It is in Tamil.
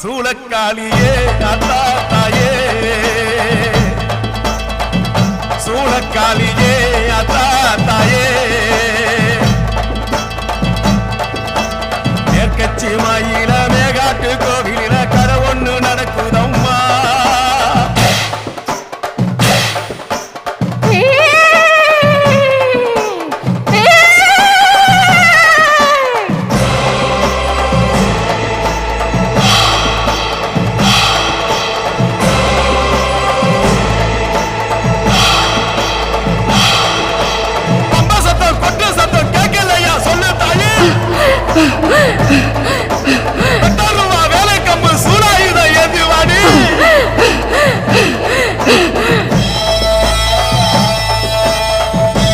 சூளக்காளியே தாத்தா தாயே சூளக்காளியே அத்தா தாயே மேற்கச்சி மாயில் Ah!